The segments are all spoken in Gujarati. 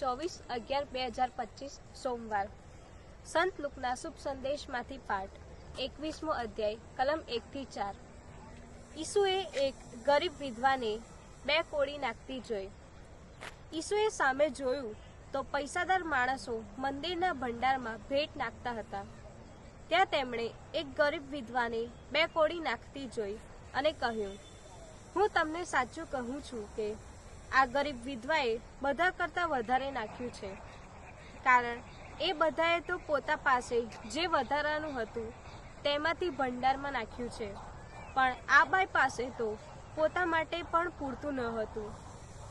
ચોવીસ અગિયાર બે હજાર પચીસ સોમવાર. સંત લુકના શુભ સંદેશમાંથી પાઠ. એકવીસમો અધ્યાય, કલમ એકથી ચાર. ઈસુએ એક ગરીબ વિધવાને બે કોળી નાખતી જોઈ. ઈસુએ સામે જોયું તો પૈસાદાર માણસો મંદિરના ભંડારમાં ભેટ નાખતા હતા. ત્યાં તેમણે એક ગરીબ વિધવાને બે કોળી નાખતી જોઈ અને કહ્યું, હું તમને સાચું કહું છું કે આ ગરીબ વિધવાએ બધા કરતાં વધારે નાખ્યું છે. કારણ એ બધાએ તો પોતા પાસે જે વધારાનું હતું તેમાંથી ભંડારમાં નાખ્યું છે. પણ આ બાઈ પાસે તો પોતા માટે પણ પૂરતું ન હતું.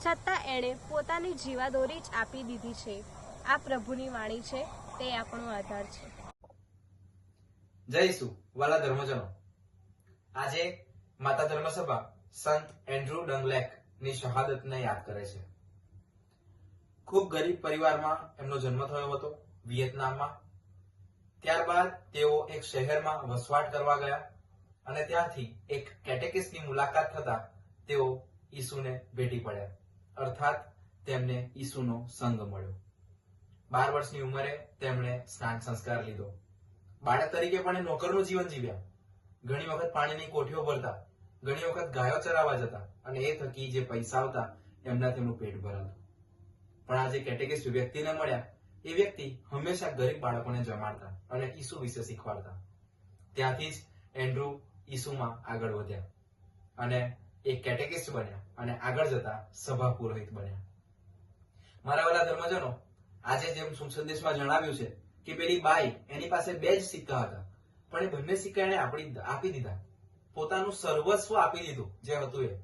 છતાં એણે પોતાની જીવાદોરી જ આપી દીધી છે. આ પ્રભુની વાણી છે, તે આપણો આધાર છે. જય વાલા ધર્મજનો. આજે માતા ધર્મસભા સંત એન્ડ્રુ ડંગલેક ની શહાદતને યાદ કરે છે. ખૂબ ગરીબ પરિવારમાં એમનો જન્મ થયો હતો, વિયેતનામમાં. ત્યારબાદ તેઓ એક શહેરમાં વસવાટ કરવા ગયા અને ત્યાંથી એક કેટેકિસની મુલાકાત થતા તેઓ ઈસુને ભેટી પડ્યા. અર્થાત, તેમને ઈસુનો સંગ મળ્યો. બાર વર્ષની ઉંમરે તેમણે સ્નાન સંસ્કાર લીધો. બાળક તરીકે પણ એ નોકરનું જીવન જીવ્યા. ઘણી વખત પાણીની કોઠીઓ ભરતા ઘણી વખત ગાયો ચરાવવા જતા અને એ થકી જે પૈસા આવતા, એમના તેમનું પેટ ભરાતું. પણ આજે કેટેગરી વ્યક્તિને મળ્યા, એ વ્યક્તિ હંમેશા ગરીબ બાળકોને જમાડતા અને ઈસુ વિશે શીખવાડતા. ત્યાંથી જ એન્ડ્રુ ઈસુમાં આગળ વધ્યા અને એ કેટેગિસ્ટ બન્યા અને આગળ જતા સભા પુરોહિત બન્યા. મારા વાલા ધર્મજનો, આજે જેમ શુભ સંદેશમાં જણાવ્યું છે કે પેલી બાઈ એની પાસે બે જ સિક્કા હતા, પણ એ બંને સિક્કા એને આપણી, આપી દીધા. પોતાનું સર્વસ્વ આપી દીધું, જે હતું એ.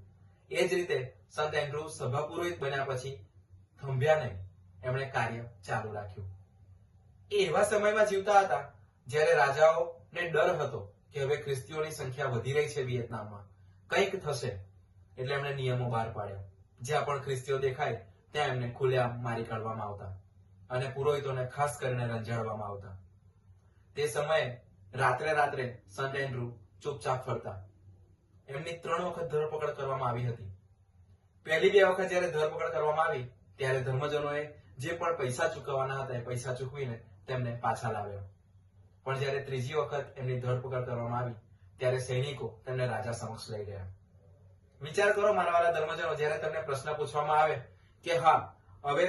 એ જ રીતે સંત એન્ડ્રુ સભા પુરોહિત બન્યા પછી થંભ્યા નહીં એમણે કાર્ય ચાલુ રાખ્યું. એ એવા સમયમાં જીવતા હતા જ્યારે રાજાઓને ડર હતો કે હવે ખ્રિસ્તીઓની સંખ્યા વધી રહી છે વિયેતનામમાં. કંઈક થશે એટલે એમણે નિયમો બહાર પાડ્યા. જ્યાં પણ ખ્રિસ્તીઓ દેખાય, ત્યાં એમને ખુલ્લેઆમ મારી કાઢવામાં આવતા અને પુરોહિતોને ખાસ કરીને રંજાડવામાં આવતા. તે સમયે રાત્રે રાત્રે સંત એન્ડ્રુ ચૂપચાપ ફરતા. એમની ત્રણ વખત ધરપકડ કરવામાં આવી હતી. પહેલી બે વખત જ્યારે ધરપકડ કરવામાં આવી, ત્યારે ધર્મજનોએ જે પણ પૈસા ચૂકવવાના હતા એ પૈસા ચૂકવીને તેમને પાછા લાવ્યો. પણ જ્યારે ત્રીજી વખત એમની ધરપકડ કરવામાં આવી, ત્યારે સૈનિકો તેમને રાજા સમક્ષ લઈ ગયા. વિચાર કરો મારા વાળા ધર્મજનો, જ્યારે તમને પ્રશ્ન પૂછવામાં આવે કે, હા, હવે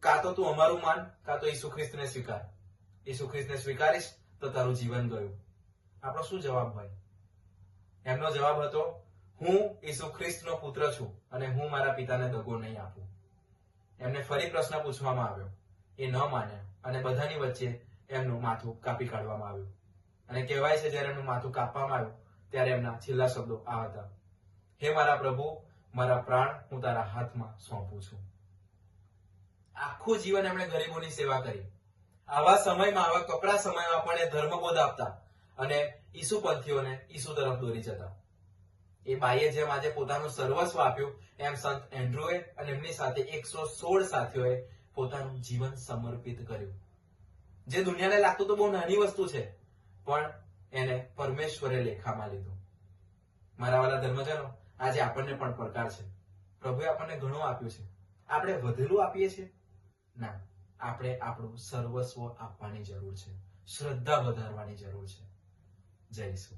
કાં તો તું અમારું માન, કાં તો ઈસુ ખ્રિસ્તને સ્વીકાર. ઈસુ ખ્રિસ્તને સ્વીકારીશ તો તારું જીવન ગયું. આપણો શું જવાબ હોય? એમનો જવાબ હતો, હું ઈસુ ખ્રિસ્તનો પુત્ર છું અને હું મારા પિતાને દગો નહીં આપું. એમને ફરી પ્રશ્ન પૂછવામાં આવ્યો. એ ન માન્યા અને બધાની વચ્ચે એમનું માથું કાપી કાઢવામાં આવ્યું. અને કહેવાય છે, જ્યારે એમનું માથું કાપવામાં આવ્યું, ત્યારે એમના છેલ્લા શબ્દો આ હતા. હે મારા પ્રભુ, મારા પ્રાણ હું તારા હાથમાં સોંપું છું. આખું જીવન એમણે ગરીબોની સેવા કરી. આવા સમયમાં, આવા કપડા સમયમાં પણ એ ધર્મબોધ આપતા અને ઈસુ પંથીઓને ઈસુ તરફ દોરી જતા. એ બાઈએ જેમ આજે પોતાનું સર્વસ્વ આપ્યું, એમ સંત એન્ડ્રુએ અને એમની સાથે એકસો સોળ સાથીઓએ પોતાનું જીવન સમર્પિત કર્યું. જે દુનિયાને લાગતું તો બહુ નાની વસ્તુ છે, પણ એને પરમેશ્વરે લેખામાં લીધું. મારા વાલા ધર્મજનો, આજે આપણને પણ પડકાર છે. પ્રભુએ આપણને ઘણું આપ્યું છે. આપણે વધેલું આપીએ છીએ? ના, આપણે આપણું સર્વસ્વ આપવાની જરૂર છે. શ્રદ્ધા વધારવાની જરૂર છે. જય ઈસુ